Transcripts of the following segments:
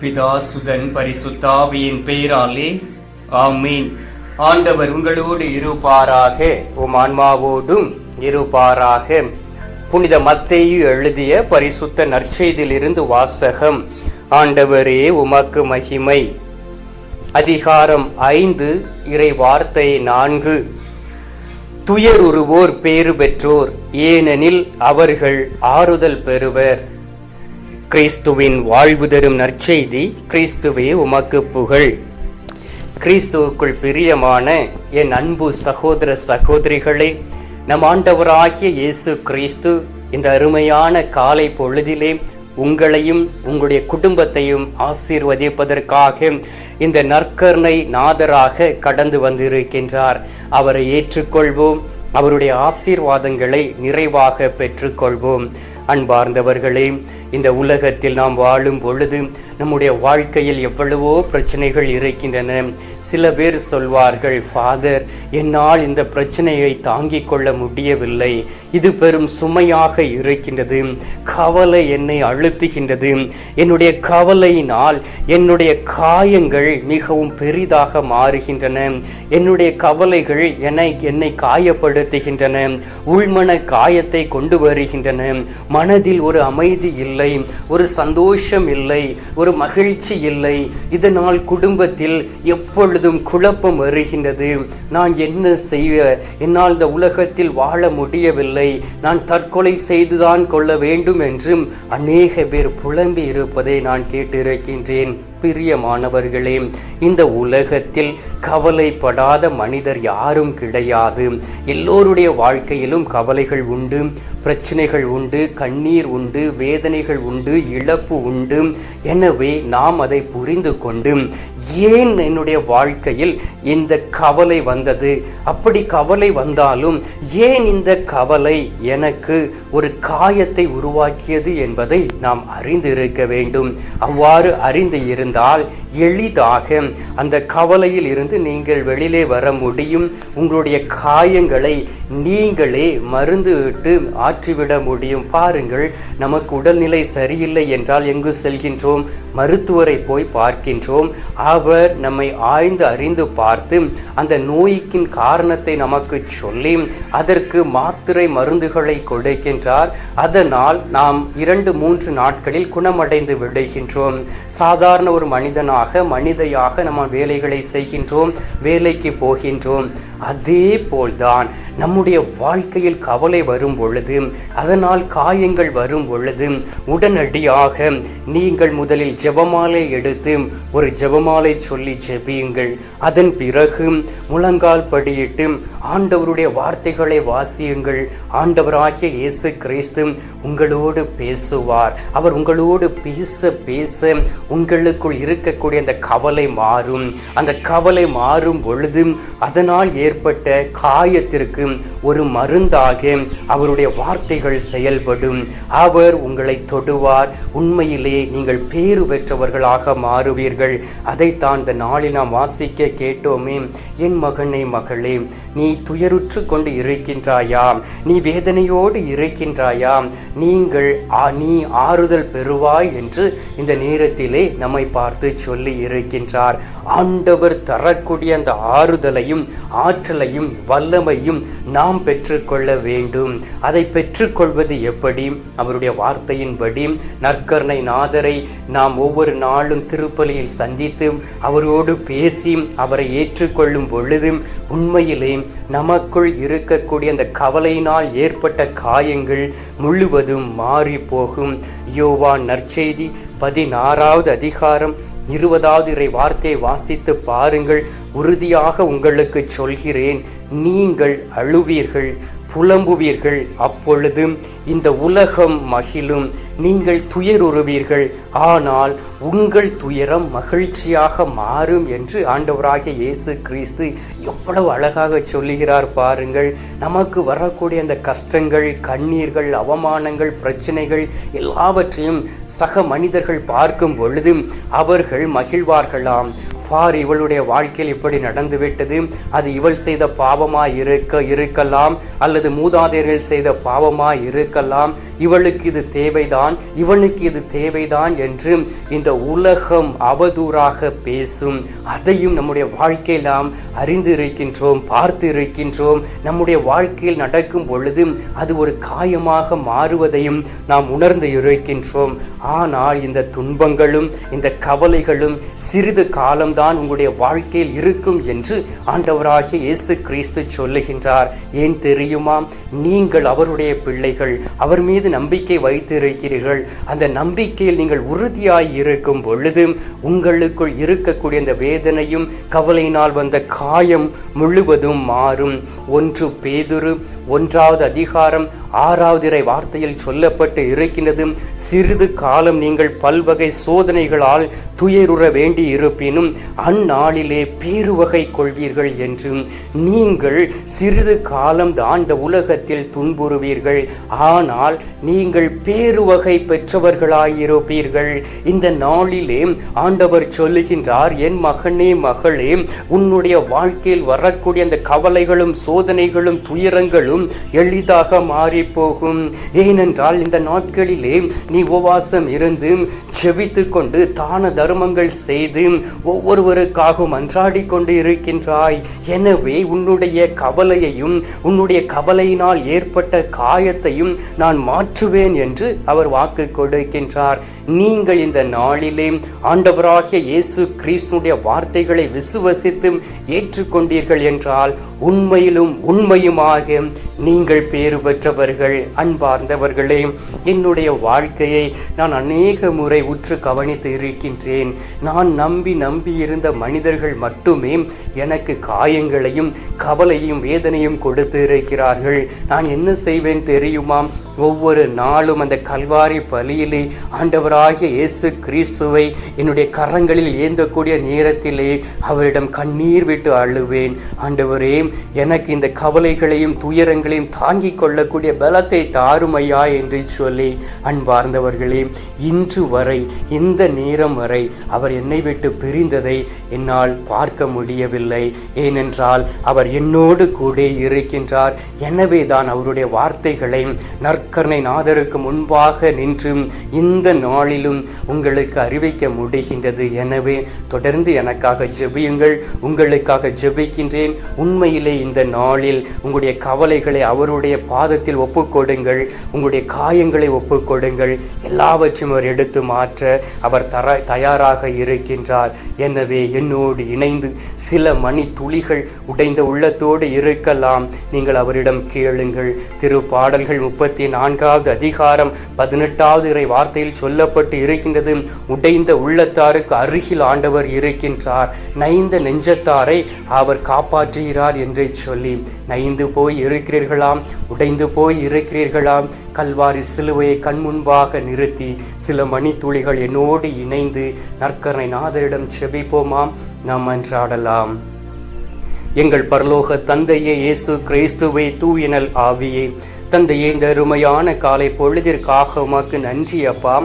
பிதா சுதன் பரிசுத்தாவியின் பெயராலே ஆமீன். ஆண்டவர் உங்களோடு இருப்பாராக உம் ஆன்மாவோடும் இருப்பாராக. புனித மத்தையு எழுதிய பரிசுத்த நற்செய்தியிலிருந்து வாசகம் ஆண்டவரே உமக்கு மகிமை. அதிகாரம் ஐந்து இறை வார்த்தை நான்கு. துயருருவோர் பேறு பெற்றோர் ஏனெனில் அவர்கள் ஆறுதல் பெறுவர். கிறிஸ்துவின் வாழ்வு தரும் நற்செய்தி கிறிஸ்துவே உமக்கு புகழ். கிறிஸ்துவுக்குள் பிரியமான என் அன்பு சகோதர சகோதரிகளே நம் ஆண்டவராகிய இயேசு கிறிஸ்து இந்த அருமையான காலை பொழுதிலே உங்களையும் உங்களுடைய குடும்பத்தையும் ஆசீர்வதிப்பதற்காக இந்த நற்கர்ணை நாதராக கடந்து வந்திருக்கின்றார். அவரை ஏற்றுக்கொள்வோம். அவருடைய ஆசீர்வாதங்களை நிறைவாக பெற்றுக்கொள்வோம். அன்பார்ந்தவர்களே இந்த உலகத்தில் நாம் வாழும் பொழுது நம்முடைய வாழ்க்கையில் எவ்வளவோ பிரச்சனைகள் இருக்கின்றன. சில பேர் சொல்வார்கள் ஃபாதர் என்னால் இந்த பிரச்சனையை தாங்கிக் கொள்ள முடியவில்லை. இது பெரும் சுமையாக இருக்கின்றது. கவலை என்னை அழுத்துகின்றது. என்னுடைய கவலையினால் என்னுடைய காயங்கள் மிகவும் பெரிதாக மாறுகின்றன. என்னுடைய கவலைகள் என்னை என்னை காயப்படுத்துகின்றன. உள்மன காயத்தை கொண்டு வருகின்றன. மனதில் ஒரு அமைதி இல்லை ஒரு சந்தோஷம் இல்லை ஒரு மகிழ்ச்சி இல்லை. இதனால் குடும்பத்தில் எப்பொழுதும் குழப்பம் வருகின்றது. நான் என்ன செய்ய என்னால் இந்த உலகத்தில் வாழ முடியவில்லை. நான் தற்கொலை செய்துதான் கொள்ள வேண்டும் என்றும் அநேக பேர் புலம்பி இருப்பதை நான் கேட்டிருக்கின்றேன். பிரியமானவர்களே இந்த உலகத்தில் கவலைப்படாத மனிதர் யாரும் கிடையாது. எல்லோருடைய வாழ்க்கையிலும் கவலைகள் உண்டு பிரச்சனைகள் உண்டு கண்ணீர் உண்டு வேதனைகள் உண்டு இழப்பு உண்டு. எனவே நாம் அதை புரிந்து கொண்டு ஏன் என்னுடைய வாழ்க்கையில் இந்த கவலை வந்தது? அப்படி கவலை வந்தாலும் ஏன் இந்த கவலை எனக்கு ஒரு காயத்தை உருவாக்கியது என்பதை நாம் அறிந்திருக்க வேண்டும். அவ்வாறு அறிந்து இருந்தால் எளிதாக. அந்த கவலையில் இருந்து நீங்கள் வெளியிலே வர முடியும். உங்களுடைய காயங்களை நீங்களே மருந்து விட்டு ஆற்றிவிட முடியும். பாருங்கள் நமக்கு உடல்நிலை சரியில்லை என்றால் எங்கு செல்கின்றோம்? மருத்துவரை போய் பார்க்கின்றோம். அவர் நம்மை ஆய்ந்து அறிந்து பார்த்து அந்த நோய்க்கின் காரணத்தை நமக்கு சொல்லி அதற்கு மாத்திரை மருந்துகளை கொடுக்கின்றார். அதனால் நாம் இரண்டு மூன்று நாட்களில் குணமடைந்து விடுகின்றோம். சாதாரண ஒரு மனிதனாக மனிதையாக நம்ம வேலைகளை செய்கின்றோம் வேலைக்கு போகின்றோம். அதே போல்தான் நம்முடைய வாழ்க்கையில் கவலை வரும் பொழுது அதனால் காயங்கள் வரும் பொழுது உடனடியாக நீங்கள் முதலில் ஜெபமாலை எடுத்து ஒரு ஜெபமாலை சொல்லி ஜெபியுங்கள். அதன் பிறகு முழங்கால் படியிட்டு ஆண்டவருடைய வார்த்தைகளை வாசியுங்கள். ஆண்டவராகிய இயேசு கிறிஸ்து உங்களோடு பேசுவார். அவர் உங்களோடு பேச பேச உங்களுக்கு உங்களுக்குள் இருக்கக்கூடிய அந்த கவலை மாறும். அந்த கவலை மாறும் பொழுது அதனால் ஏற்பட்ட காயத்திற்கு ஒரு மருந்தாக அவருடைய வார்த்தைகள் செயல்படும். அவர் உங்களை தொடுவார். உண்மையிலே நீங்கள் பேறு பெற்றவர்களாக மாறுவீர்கள். அதைத்தான் இந்த நாளில் நாம் வாசிக்க கேட்டோமே. என் மகனே மகளே நீ துயருற்று கொண்டு இருக்கின்றாயா? நீ வேதனையோடு இருக்கின்றாயா? நீங்கள் நீ ஆறுதல் பெறுவாய் என்று இந்த நேரத்திலே நம்மை பார்த்து சொல்லி இருக்கின்றார். ஆண்டவர் தரக்கூடிய அந்த ஆறுதலையும் ஆற்றலையும் வல்லமையும் நாம் பெற்றுக்கொள்ள வேண்டும். அதை பெற்றுக்கொள்வது எப்படி? அவருடைய வார்த்தையின்படி நற்கருணை நாதரை நாம் ஒவ்வொரு நாளும் திருப்பலியில் சந்தித்து அவரோடு பேசி அவரை ஏற்றுக்கொள்ளும் பொழுது உண்மையிலே நமக்குள் இருக்கக்கூடிய அந்த கவலையினால் ஏற்பட்ட காயங்கள் முழுவதும் மாறி போகும் யோவா நற்செய்தி பதினாறாவது அதிகாரம் இருபதாவது இறை வார்த்தையை வாசித்து பாருங்கள். உறுதியாக உங்களுக்கு சொல்கிறேன். நீங்கள் அழுவீர்கள் புலம்புவீர்கள். அப்பொழுது இந்த உலகம் மகிழும். நீங்கள் துயருறுவீர்கள் ஆனால் உங்கள் துயரம் மகிழ்ச்சியாக மாறும் என்று ஆண்டவராகிய இயேசு கிறிஸ்து எவ்வளவு அழகாக சொல்லுகிறார் பாருங்கள். நமக்கு வரக்கூடிய அந்த கஷ்டங்கள் கண்ணீர்கள் அவமானங்கள் பிரச்சனைகள் எல்லாவற்றையும் சக மனிதர்கள் பார்க்கும் பொழுது அவர்கள் மகிழ்வார்களாம். பார் இவளுடைய வாழ்க்கையில் இப்படி நடந்துவிட்டது. அது இவள் செய்த பாவமாக இருக்க இருக்கலாம். அல்லது மூதாதையர்கள் செய்த பாவமாக இருக்கலாம். இவளுக்கு இது தேவைதான். இவனுக்கு இது தேவைதான் என்று இந்த உலகம் அவதூறாக பேசும். அதையும் நம்முடைய வாழ்க்கையில் நாம் அறிந்து இருக்கின்றோம் பார்த்து இருக்கின்றோம் நம்முடைய வாழ்க்கையில் நடக்கும் பொழுது அது ஒரு காயமாக மாறுவதையும் நாம் உணர்ந்து இருக்கின்றோம். ஆனால் இந்த துன்பங்களும் இந்த கவலைகளும் சிறிது காலம்தான் உங்களுடைய வாழ்க்கையில் இருக்கும் என்று ஆண்டவராகிய இயேசு கிறிஸ்து சொல்லுகின்றார். ஏன் தெரியுமா? நீங்கள் அவருடைய பிள்ளைகள் அவர் மீது நம்பிக்கை வைத்திருக்கிறீர்கள். அந்த நம்பிக்கையில் நீங்கள் உறுதியாய் இருக்கும் பொழுது உங்களுக்குள் இருக்கக்கூடிய அந்த வேதனையும் கவலையினால் வந்த காயம் முழுவதும் மாறும். ஒன்று பேதுரு ஒன்றாவது அதிகாரம் ஆறாவது இறை வார்த்தையில் சொல்லப்பட்டு இருக்கின்றது சிறிது காலம் நீங்கள் பல்வகை சோதனைகளால் துயருற வேண்டி இருப்பினும் அந்நாளிலே பேருவகை கொள்வீர்கள் என்று நீங்கள் சிறிது காலம் தான் உலகத்தில் துன்புறுவீர்கள். ஆனால் நீங்கள் பேருவகை பெற்றவர்களாயிருப்பீர்கள். இந்த நாளிலே ஆண்டவர் சொல்லுகின்றார் என் மகனே மகளே உன்னுடைய வாழ்க்கையில் வரக்கூடிய அந்த கவலைகளும் சோதனைகளும் துயரங்களும் எளிதாக மாறி போகும். ஏனென்றால் இந்த நாட்களிலே நீ உபவாசம் இருந்து செபித்து கொண்டு தான தர்மங்கள் செய்து ஒவ்வொருவருக்காகவும் அன்றாடி கொண்டு இருக்கின்றாய் எனவே உன்னுடைய கவலையையும் உன்னுடைய கவலையினால் ஏற்பட்ட காயத்தையும் நான் மாற்றுவேன் என்று அவர் வாக்கு கொடுக்கின்றார். நீங்கள் இந்த நாளிலே ஆண்டவராகிய இயேசு கிறிஸ்துடைய வார்த்தைகளை விசுவசித்து ஏற்றுக்கொண்டீர்கள் என்றால் உண்மையிலும் உண்மையுமாக நீங்கள் பேறு பெற்றவர் அன்பர்கள் அன்பார்ந்தவர்களே என்னுடைய வாழ்க்கையை நான் அநேக முறை உற்று கவனித்து இருக்கின்றேன். நான் நம்பி நம்பி இருந்த மனிதர்கள் மட்டுமே எனக்கு காயங்களையும் கவலையும் வேதனையும் கொடுத்து இருக்கிறார்கள் நான் என்ன செய்வேன் தெரியுமா? ஒவ்வொரு நாளும் அந்த கல்வாரி பலியிலே ஆண்டவராகிய இயேசு கிறிஸ்துவை என்னுடைய கரங்களில் ஏந்தக்கூடிய நேரத்திலே அவரிடம் கண்ணீர் விட்டு அழுவேன். ஆண்டவரே எனக்கு இந்த கவலைகளையும் துயரங்களையும் தாங்கிக் கொள்ளக்கூடிய பலத்தை தாருமையா என்று சொல்லி அன்பார்ந்தவர்களே இன்று வரை இந்த நேரம் வரை அவர் என்னை விட்டு பிரிந்ததை என்னால் பார்க்க முடியவில்லை. ஏனென்றால் அவர் என்னோடு கூட இருக்கின்றார். எனவே தான் அவருடைய வார்த்தைகளை நற் நற்கருணை நாதருக்கு முன்பாக நின்று இந்த நாளிலும் உங்களுக்கு அறிவிக்க முடிகின்றது. எனவே தொடர்ந்து எனக்காக ஜெபியுங்கள். உங்களுக்காக ஜெபிக்கின்றேன். உண்மையிலே இந்த நாளில் உங்களுடைய கவலைகளை அவருடைய பாதத்தில் ஒப்புக்கொடுங்கள். உங்களுடைய காயங்களை ஒப்புக்கொடுங்கள். எல்லாவற்றையும் அவர் எடுத்து மாற்ற அவர் தர தயாராக இருக்கின்றார். எனவே என்னோடு இணைந்து சில மணி துளிகள் உடைந்த உள்ளத்தோடு இருக்கலாம். நீங்கள் அவரிடம் கேளுங்கள். திரு பாடல்கள் முப்பத்தி நான்காவது அதிகாரம் பதினெட்டாவது இறை வார்த்தையில் சொல்லப்பட்டு இருக்கின்றது. உடைந்த உள்ளத்தாருக்கு அருகில் ஆண்டவர் இருக்கின்றார். நைந்த நெஞ்சத்தாரை அவர் காப்பாற்றுகிறார் என்று சொல்லி நைந்து போய் இருக்கிறீர்களாம் உடைந்து போய் இருக்கிறீர்களாம். கல்வாரி சிலுவையை கண் முன்பாக நிறுத்தி சில மணித்துளிகள் என்னோடு இணைந்து நற்கரை நாதரிடம் செபிப்போமாம் நாம் அன்றாடலாம். எங்கள் பரலோக தந்தையே இயேசு கிறிஸ்துவை தூயினல் ஆவியே. தந்தையே இந்த அருமையான காலை பொழுதிற்காக உமக்கு நன்றி அப்பா.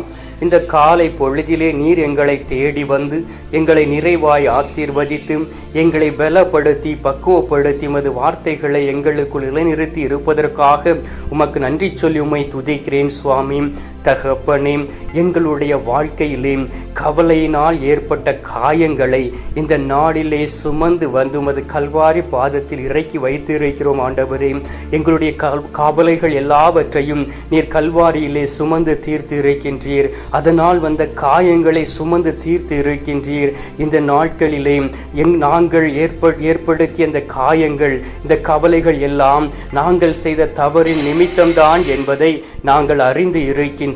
இந்த காலை பொழுதிலே நீர் எங்களை தேடி வந்து எங்களை நிறைவாய் ஆசீர்வதித்து எங்களை பலப்படுத்தி பக்குவப்படுத்தி மது வார்த்தைகளை எங்களுக்குள் நிலைநிறுத்தி இருப்பதற்காக உமக்கு நன்றி சொல்லி உமை துதிக்கிறேன் சுவாமி. தகப்பனே எங்களுடைய வாழ்க்கையிலே கவலையினால் ஏற்பட்ட காயங்களை இந்த நாளிலே சுமந்து வந்து உமது கல்வாரி பாதத்தில் இறக்கி வைத்து இருக்கிறோம் ஆண்டவரே. எங்களுடைய கவலைகள் எல்லாவற்றையும் நீர் கல்வாரியிலே சுமந்து தீர்த்து இருக்கின்றீர் அதனால் வந்த காயங்களை சுமந்து தீர்த்து இருக்கின்றீர் இந்த நாட்களிலே எங் நாங்கள் ஏற்ப ஏற்படுத்திய இந்த காயங்கள் இந்த கவலைகள் எல்லாம் நாங்கள் செய்த தவறின் நிமித்தம்தான் என்பதை நாங்கள் அறிந்து இருக்கின்றோம்.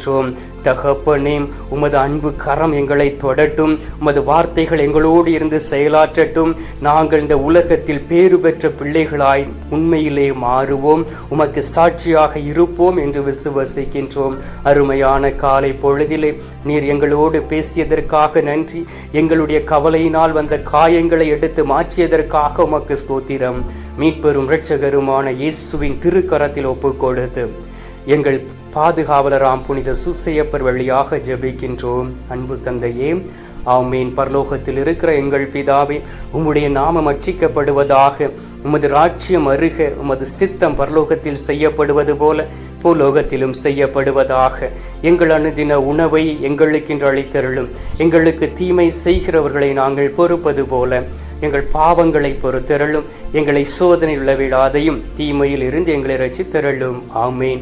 தகப்பனே உமது அன்பு கரம் எங்களை தொடட்டும். உமது வார்த்தைகள் எங்களோடு இருந்து செயலாற்றட்டும். நாங்கள் இந்த உலகத்தில் பேறு பெற்ற பிள்ளைகளாய் உண்மையிலே மாறுவோம். உமக்கு சாட்சியாக இருப்போம் என்று விசுவசிக்கின்றோம். அருமையான காலை பொழுதிலே நீர் எங்களோடு பேசியதற்காக நன்றி. எங்களுடைய கவலையினால் வந்த காயங்களை எடுத்து மாற்றியதற்காக உமக்கு ஸ்தோத்திரம். மீட்பெரும் இரட்சகருமான இயேசுவின் திருக்கரத்தில் ஒப்புக் கொடுத்து எங்கள் பாதுகாவலராம் புனித சுசையப்பர் வழியாக ஜெபிக்கின்றோம். அன்பு தந்தையே ஆமீன். பரலோகத்தில் இருக்கிற எங்கள் பிதாவே உம்முடைய நாமம் அச்சிக்கப்படுவதாக உமது ராஜ்யம் அருக உமது சித்தம் பரலோகத்தில் செய்யப்படுவது போல பூலோகத்திலும் செய்யப்படுவதாக. எங்கள் அனுதின உணவை எங்களுக்கென்று அளித்தருளும். எங்களுக்கு தீமை செய்கிறவர்களை நாங்கள் பொறுப்பது போல எங்கள் பாவங்களை பொறுத்தருளும். எங்களை சோதனை விழாதையும் தீமையில் இருந்து எங்களை ரசித்தருளும் ஆமேன்.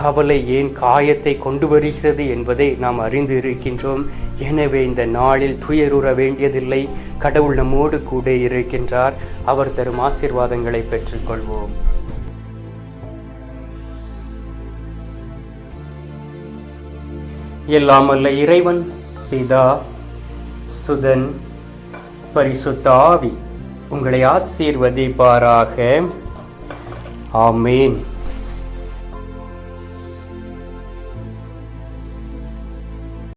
கவலை ஏன் காயத்தை கொண்டு வருகிறது என்பதை நாம் அறிந்து இருக்கின்றோம். எனவே இந்த நாளில் துயருற வேண்டியதில்லை. கடவுள் நம்மோடு கூட இருக்கின்றார். அவர் தரும் ஆசீர்வாதங்களை பெற்றுக்கொள்வோம். எல்லாம் அல்ல இறைவன் பிதா சுதன் பரிசுத்தாவி உங்களை ஆசீர்வதிப்பாராக. ஆமேன்.